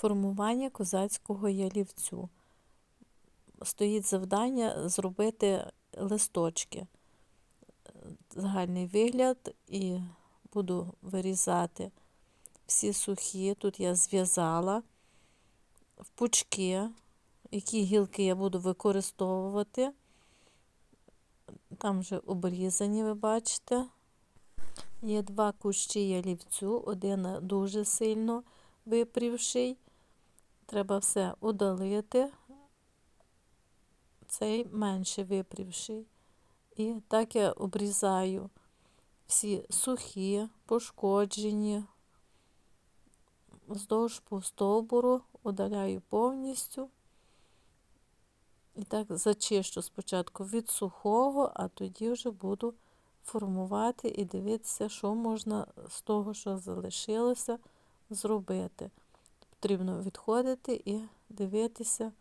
Формування козацького ялівцю. Стоїть завдання зробити листочки. Загальний вигляд і буду вирізати всі сухі. Тут я зв'язала в пучки, які гілки я буду використовувати. Там вже обрізані, ви бачите. Є два кущі ялівцю, один дуже сильно випрівший. Треба все удалити, цей менше випрівший. І так я обрізаю всі сухі, пошкоджені, вздовж по стовбуру, удаляю повністю. І так зачищу спочатку від сухого, а тоді вже буду формувати і дивитися, що можна з того, що залишилося, зробити. Потрібно відходити і дивитися,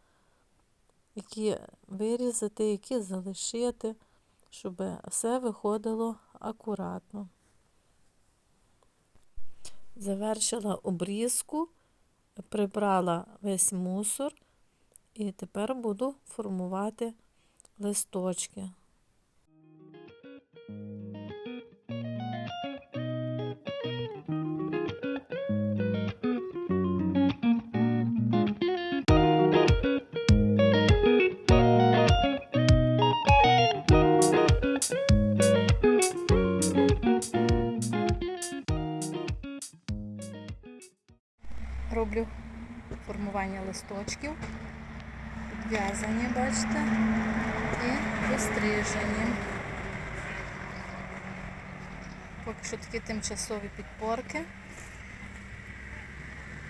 які вирізати, які залишити, щоб все виходило акуратно. Завершила обрізку, прибрала весь мусор і тепер буду формувати листочки. Роблю формування листочків, підв'язані, бачите, і вистрижені. Поки що такі тимчасові підпорки.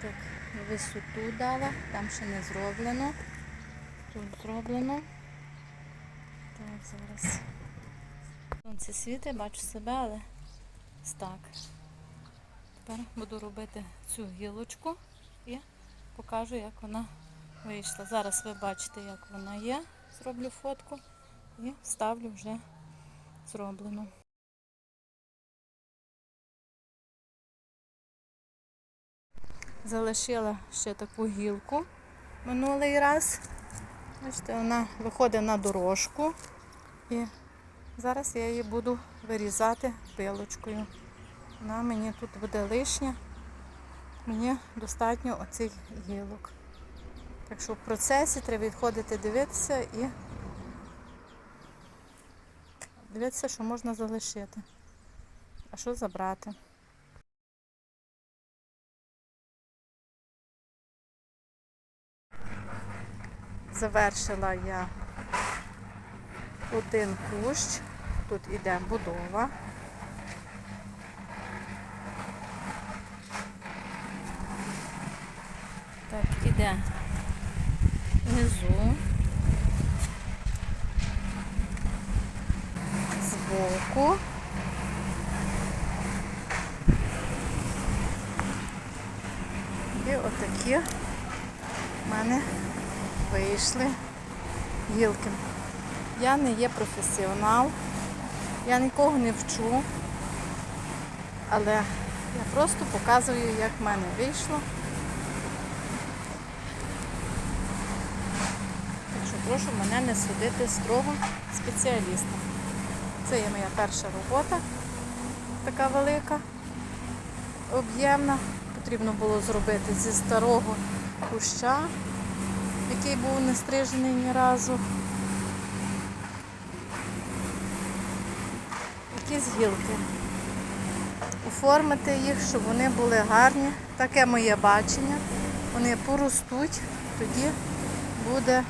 Так, висоту дала, там ще не зроблено. Тут зроблено. Так, зараз. Сонце світить, бачу себе, але так. Тепер буду робити цю гілочку і покажу, як вона вийшла. Зараз ви бачите, як вона є. Зроблю фотку і ставлю вже зроблено. Залишила ще таку гілку минулий раз. Бачите, вона виходить на дорожку і зараз я її буду вирізати пилочкою. Вона мені тут буде лишня, мені достатньо оцих гілок. Так що в процесі треба відходити, дивитися і дивитися, що можна залишити, а що забрати. Завершила я один кущ, тут іде будова. Так, іде внизу, збоку. І отакі в мене вийшли гілки. Я не є професіонал, я нікого не вчу, але я просто показую, як в мене вийшло. Так що прошу мене не судити строго спеціалістом. Це є моя перша робота, така велика, об'ємна. Потрібно було зробити зі старого куща, який був не стрижений ні разу. Якісь гілки. Оформити їх, щоб вони були гарні. Таке моє бачення. Вони поростуть, тоді буде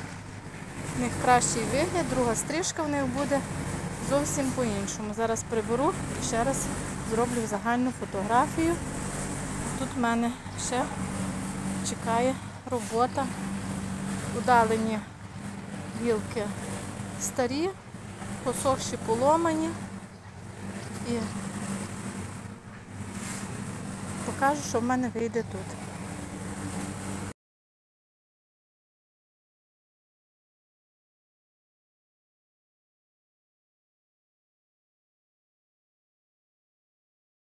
в них кращий вигляд, друга стрижка в них буде зовсім по-іншому. Зараз приберу і ще раз зроблю загальну фотографію. Тут в мене ще чекає робота. Удалені гілки старі, посохші поломані. І покажу, що в мене вийде тут.